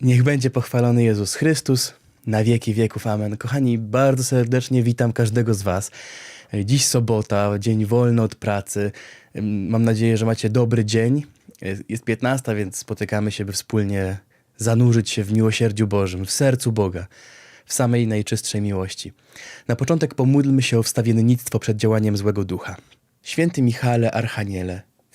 Niech będzie pochwalony Jezus Chrystus na wieki wieków. Amen. Kochani, bardzo serdecznie witam każdego z Was. Dziś sobota, dzień wolny od pracy. Mam nadzieję, że macie dobry dzień. Jest 15, więc spotykamy się, by wspólnie zanurzyć się w miłosierdziu Bożym, w sercu Boga, w samej najczystszej miłości. Na początek pomódlmy się o wstawiennictwo przed działaniem złego ducha. Święty Michale Archaniele,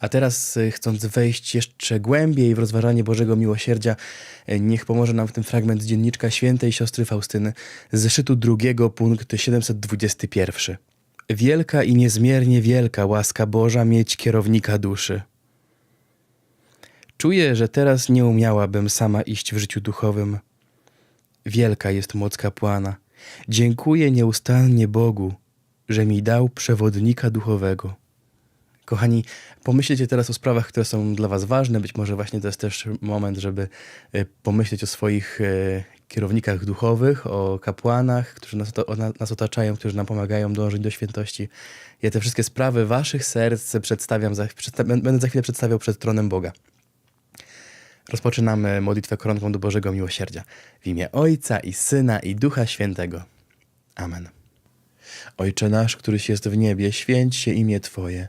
A teraz, y, chcąc wejść jeszcze głębiej w rozważanie Bożego Miłosierdzia, y, niech pomoże nam w tym fragment z dzienniczka świętej siostry Faustyny zeszytu drugiego, punkt 721. Wielka i niezmiernie wielka łaska Boża mieć kierownika duszy. Czuję, że teraz nie umiałabym sama iść w życiu duchowym. Wielka jest moc kapłana. Dziękuję nieustannie Bogu, że mi dał przewodnika duchowego. Kochani, pomyślcie teraz o sprawach, które są dla Was ważne. Być może właśnie to jest też moment, żeby e, pomyśleć o swoich e, kierownikach duchowych, o kapłanach, którzy nas, nas otaczają, którzy nam pomagają dążyć do świętości. Ja te wszystkie sprawy Waszych serc przedstawiam, za, przedsta- będę za chwilę przedstawiał przed tronem Boga. Rozpoczynamy modlitwę koronką do Bożego Miłosierdzia. W imię Ojca i Syna i Ducha Świętego. Amen. Ojcze nasz, któryś jest w niebie, święć się imię Twoje.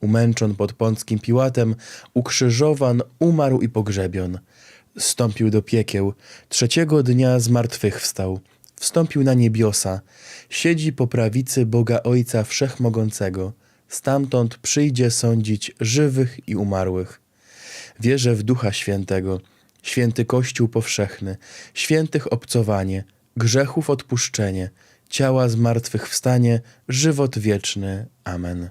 umęczon pod Pąckim Piłatem, ukrzyżowan, umarł i pogrzebion. Zstąpił do piekieł, trzeciego dnia z martwych wstał, wstąpił na niebiosa, siedzi po prawicy Boga Ojca Wszechmogącego, stamtąd przyjdzie sądzić żywych i umarłych. Wierzę w Ducha Świętego, święty Kościół powszechny, świętych obcowanie, grzechów odpuszczenie, ciała zmartwychwstanie, żywot wieczny. Amen.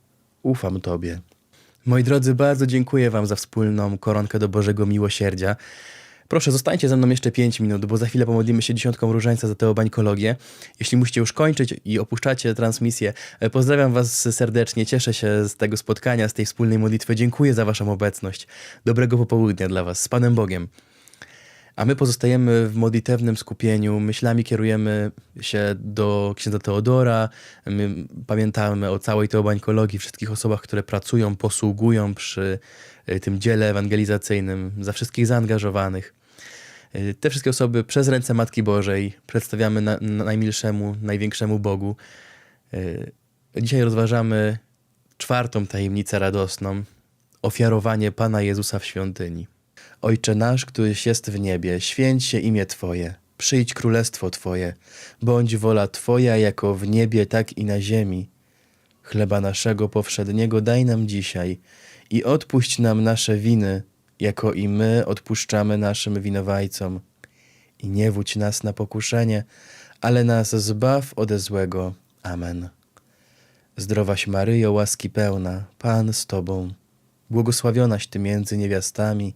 ufam Tobie. Moi drodzy, bardzo dziękuję Wam za wspólną koronkę do Bożego Miłosierdzia. Proszę, zostańcie ze mną jeszcze 5 minut, bo za chwilę pomodlimy się dziesiątką różańca za teobańkologię. Jeśli musicie już kończyć i opuszczacie transmisję, e, pozdrawiam Was serdecznie, cieszę się z tego spotkania, z tej wspólnej modlitwy. Dziękuję za Waszą obecność. Dobrego popołudnia dla Was. Z Panem Bogiem. A my pozostajemy w modlitewnym skupieniu, myślami kierujemy się do księdza Teodora, my pamiętamy o całej teobańkologii, wszystkich osobach, które pracują, posługują przy y, tym dziele ewangelizacyjnym, za wszystkich zaangażowanych. Y, Te wszystkie osoby przez ręce Matki Bożej przedstawiamy na, na najmilszemu, największemu Bogu. Y, Dzisiaj rozważamy czwartą tajemnicę radosną ofiarowanie Pana Jezusa w świątyni. Ojcze nasz, któryś jest w niebie, święć się imię Twoje, przyjdź królestwo Twoje, bądź wola Twoja jako w niebie, tak i na ziemi. Chleba naszego powszedniego daj nam dzisiaj i odpuść nam nasze winy, jako i my odpuszczamy naszym winowajcom. I nie wódź nas na pokuszenie, ale nas zbaw ode złego. Amen. Zdrowaś Maryjo, łaski pełna, Pan z Tobą. Błogosławionaś Ty między niewiastami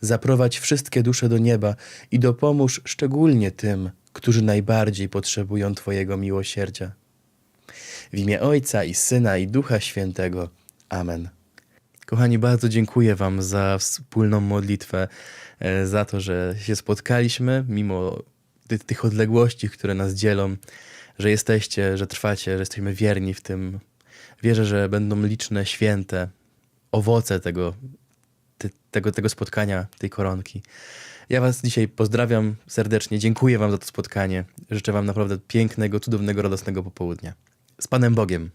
zaprowadź wszystkie dusze do nieba i dopomóż szczególnie tym, którzy najbardziej potrzebują Twojego miłosierdzia. W imię Ojca i Syna i Ducha Świętego. Amen. Kochani, bardzo dziękuję Wam za wspólną modlitwę, e, za to, że się spotkaliśmy, mimo ty- tych odległości, które nas dzielą, że jesteście, że trwacie, że jesteśmy wierni w tym. Wierzę, że będą liczne święte owoce tego, ty- tego, tego spotkania, tej koronki. Ja Was dzisiaj pozdrawiam serdecznie, dziękuję Wam za to spotkanie. Życzę Wam naprawdę pięknego, cudownego, radosnego popołudnia. Z Panem Bogiem.